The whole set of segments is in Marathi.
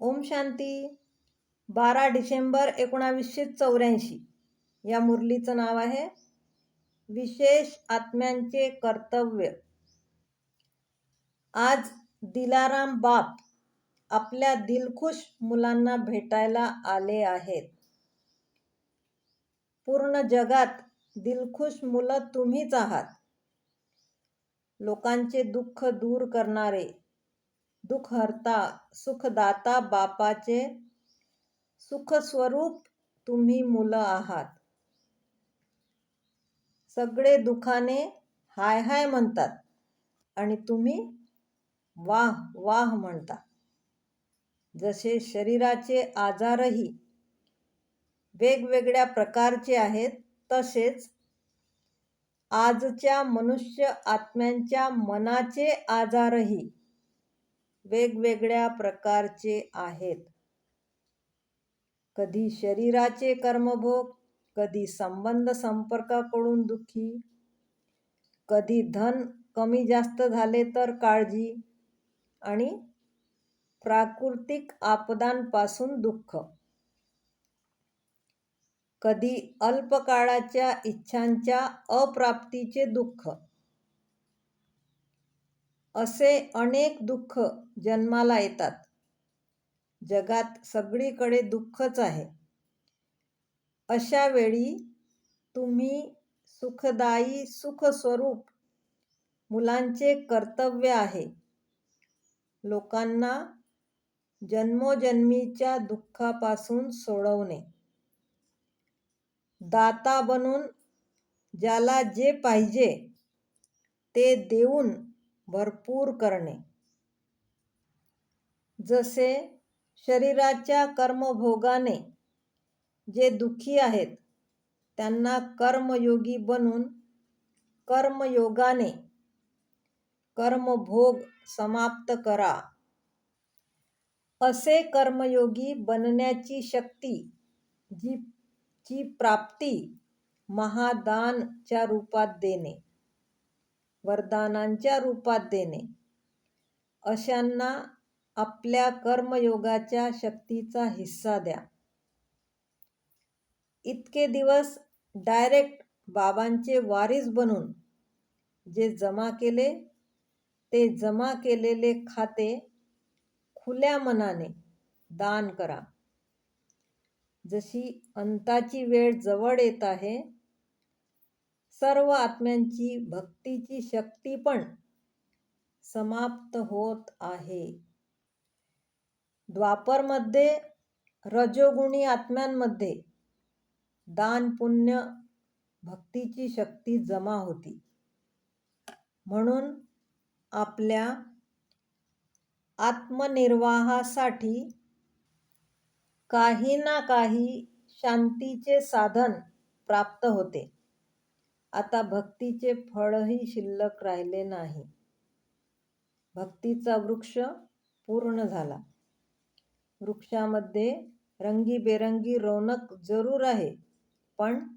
ओम शांती. बारा डिसेंबर एकोणावीसशे चौऱ्याऐंशी. या मुरलीचं नाव आहे विशेष आत्म्यांचे कर्तव्य. आज दिलाराम बाप आपल्या दिलखुश मुलांना भेटायला आले आहेत. पूर्ण जगात दिलखुश मुलं तुम्हीच आहात. लोकांचे दुःख दूर करणारे दुखहर्ता सुखदाता बापाचे सुखस्वरूप तुम्ही मुलं आहात. सगळे दुखाने हाय हाय म्हणतात आणि तुम्ही वाह वाह म्हणता. जसे शरीराचे आजारही वेगवेगळ्या प्रकारचे आहेत तसेच आजच्या मनुष्य आत्म्यांच्या मनाचे आजारही वेगवेगळ्या प्रकारचे आहेत. कधी शरीराचे कर्मभोग कधी संबंध संपर्काकडून दुःखी कधी धन कमी जास्त झाले तर काळजी आणि प्राकृतिक आपदांपासून दुःख. कधी अल्पकाळाच्या इच्छांच्या अप्राप्तीचे दुःख. असे अनेक दुःख जन्माला येतात. जगात सगळीकडे दुःखच आहे. अशा वेळी तुम्ही सुखदायी सुखस्वरूप मुलांचे कर्तव्य आहे. लोकांना जन्मोजन्मीच्या दुःखापासून सोडवणे. दाता बनून ज्याला जे पाहिजे ते देऊन भरपूर करणे. जसे शरीराच्या कर्मभोगाने जे दुःखी आहेत त्यांना कर्मयोगी बनून कर्मयोगाने कर्मभोग समाप्त करा. असे कर्मयोगी बनण्याची शक्ती जी ची प्राप्ती महादानच्या रूपात देणे. वरदानांच्या रूपात देणे. अशांना आपल्या कर्मयोगाच्या शक्तीचा हिस्सा द्या. इतके दिवस डायरेक्ट बाबांचे वारीस बनून जे जमा केले ते जमा केलेले खाते खुल्या मनाने दान करा. जशी अंताची वेळ जवळ येत आहे सर्व आत्म्यांची भक्तीची शक्ती पण समाप्त होत आहे. द्वापरमध्ये रजोगुणी आत्म्यांमध्ये दान पुण्य भक्तीची शक्ती जमा होती. म्हणून आपल्या आत्मनिर्वाहासाठी काही ना काही शांतीचे साधन प्राप्त होते. आता भक्तीचे फळही शिल्लक राहिले नाही. भक्तीचा वृक्ष पूर्ण झाला. वृक्षामध्ये रंगीबेरंगी रौनक जरूर आहे पण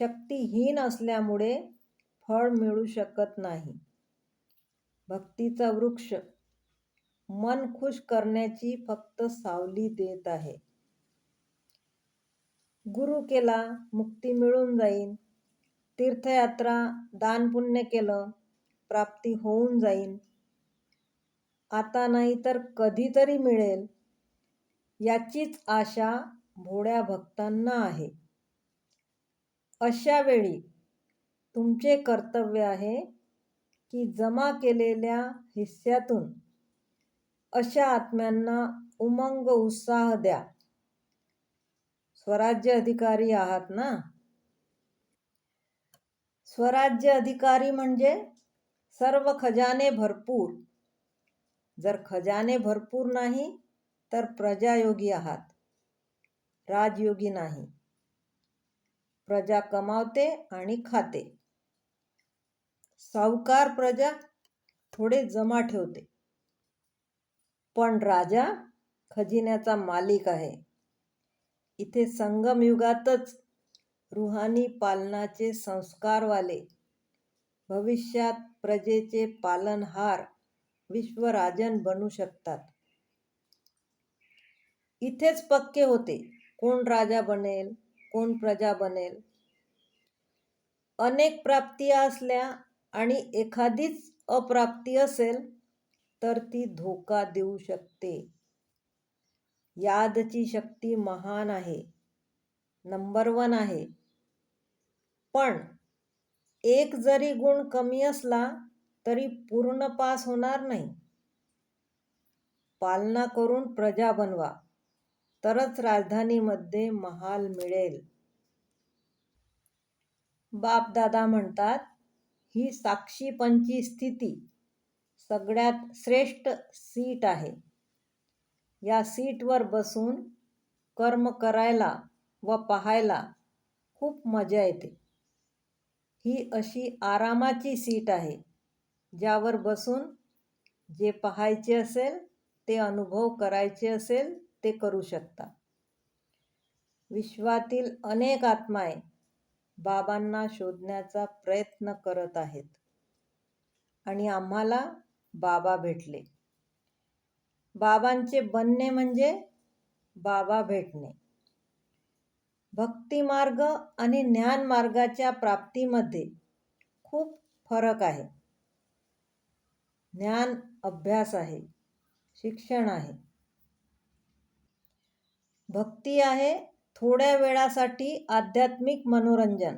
शक्तीहीन असल्यामुळे फळ मिळू शकत नाही. भक्तीचा वृक्ष मन खुश करण्याची फक्त सावली देत आहे. गुरु केला मुक्ती मिळून जाईल तीर्थयात्रा दानपुण्य केलं प्राप्ती होऊन जाईल आता नाही तर कधीतरी मिळेल. याचीच आशा भोड्या भक्तांना आहे. अशा वेळी तुमचे कर्तव्य आहे की जमा केलेल्या हिस्स्यातून अशा आत्म्यांना उमंग उत्साह द्या. स्वराज्य अधिकारी आहात ना? स्वराज्य अधिकारी म्हणजे सर्व खजाने भरपूर. जर खजाने भरपूर नाही तर प्रजायोगी आहात. राजयोगी नाही. प्रजा कमावते आणि खाते. सावकार प्रजा थोडे जमा ठेवते. पण राजा खजिन्याचा मालिक आहे. इथे संगमयुगातच रुहानी पालनाचे संस्कारवाले. भविष्यात प्रजेचे पालनहार विश्वराजन बनू शकतात. इथेच पक्के होते. कोण राजा बनेल? कोण प्रजा बनेल? अनेक प्राप्ती असल्या आणि एखादीच अप्राप्ती असेल तर ती धोका देऊ शकते. यादची शक्ती महान आहे. नंबर वन आहे. पण एक जरी गुण कमी असला तरी पूर्ण पास होणार नाही. पालना करून प्रजा बनवा. तरच राजधानीमध्ये महाल मिळेल. बापदादा म्हणतात ही साक्षीपंची स्थिती सगळ्यात श्रेष्ठ सीट आहे. या सीटवर बसून कर्म करायला व पाहायला खूप मजा येते. ही अशी आरामाची सीट आहे ज्यावर बसून जे पाहायचे असेल ते अनुभव करायचे असेल ते करू शकता. विश्वातील अनेक आत्माय बाबांना शोधण्याचा प्रयत्न करत आहेत आणि आम्हाला बाबा भेटले. बाबांचे बनणे म्हणजे बाबा भेटणे. भक्तिमार्ग आणि ज्ञानमार्गाच्या प्राप्तीमध्ये खूप फरक आहे. ज्ञान अभ्यास आहे शिक्षण आहे. भक्ती आहे थोड्या वेळासाठी आध्यात्मिक मनोरंजन.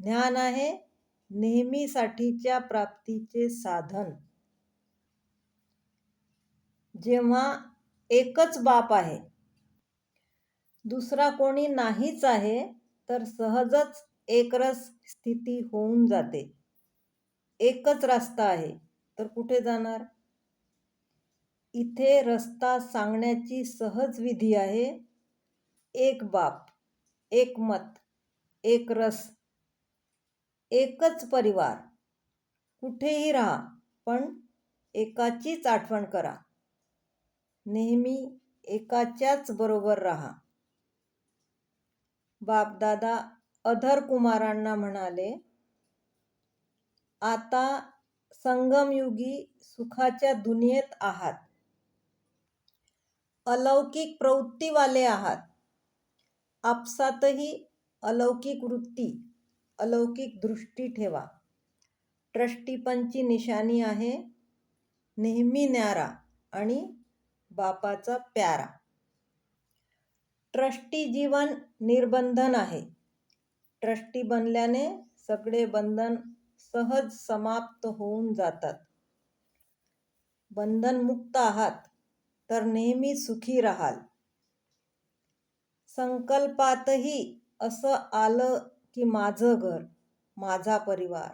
ज्ञान आहे नेहमीसाठीच्या प्राप्तीचे साधन. जेव्हा एकच बाप आहे दुसरा कोणी नाहीच आहे तर सहजच एकरस स्थिती होऊन जाते. एकच रस्ता आहे तर कुठे जाणार? इथे रस्ता सांगण्याची सहज विधी आहे एक बाप एक मत एक रस एकच परिवार. कुठेही राहा पण एकाचीच आठवण करा. नेहमी एकाच्याच बरोबर राहा. बापदादा अधर कुमारांना म्हणाले आता संगमयुगी सुखाच्या दुनियेत आहात. अलौकिक प्रवृत्तीवाले आहात. आपसातही अलौकिक वृत्ती अलौकिक दृष्टी ठेवा. ट्रस्टीपंची निशाणी आहे नेहमी न्यारा आणि बापाचा प्यारा. ट्रस्टी जीवन निर्बंधन आहे. ट्रस्टी बनल्याने सगळे बंधन सहज समाप्त होऊन जातात. बंधनमुक्त आहात तर नेहमी सुखी राहाल. संकल्पातही असं आलं की माझं घर माझा परिवार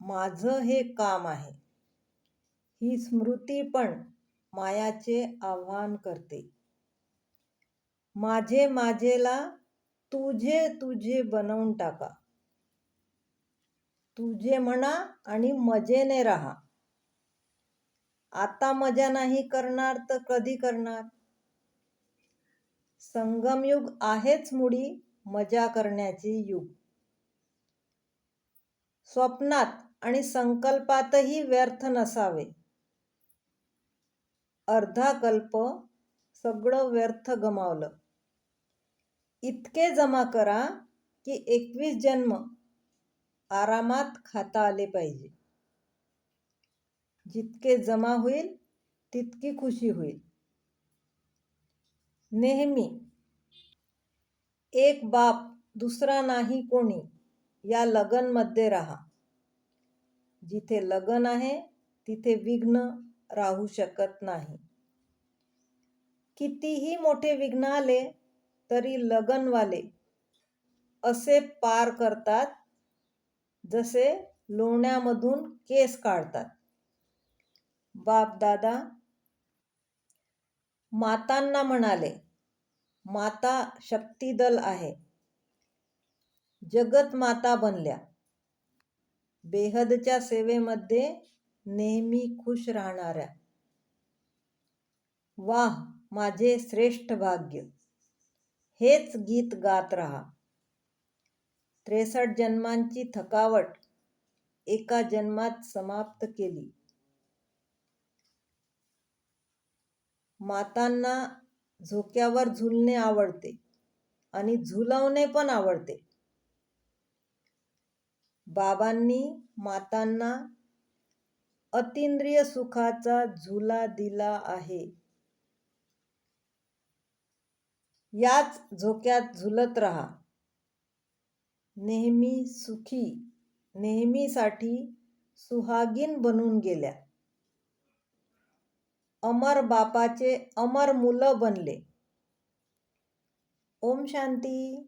माझं हे काम आहे. ही स्मृती पण मायाचे आव्हान करते. माझे माझेला तुझे तुझे बनवून टाका. तुझे म्हणा आणि मजेने राहा. आता मजा नाही करणार तर कधी करणार? संगमयुग आहेच मुडी मजा करण्याची युग. स्वप्नात आणि संकल्पातही व्यर्थ नसावे. अर्धा कल्प सगळं व्यर्थ गमावलं. इतके जमा करा की एकवीस जन्म आरामात खाता आले पाहिजे. जितके जमा होईल तितकी खुशी होईल. नेहमी एक बाप दुसरा नाही कोणी या लगनमध्ये राहा. जिथे लगन आहे तिथे विघ्न राहू शकत नाही. कितीही मोठे विघ्न आले तरी लगनवाले असे पार करतात जसे लोण्यामधून केस काढतात. बाप दादा मातांना म्हणाले माता शक्तिदल आहे. जगत माता बनल्या. बेहदच्या सेवेमध्ये नेहमी खुश राहणाऱ्या. वाह माझे श्रेष्ठ भाग्य. हेच गीत गात राहा. त्रेसष्ट जन्मांची थकावट एका जन्मात समाप्त केली. मातांना झोक्यावर झुलणे आवडते आणि झुलवणे पण आवडते. बाबांनी मातांना अतिंद्रिय सुखाचा झुला दिला आहे. याच झोक्यात झुलत राहा. नेहमी सुखी नेहमीसाठी सुहागीन बनून गेल्या. अमर बापाचे अमर मुलं बनले. ओम शांती.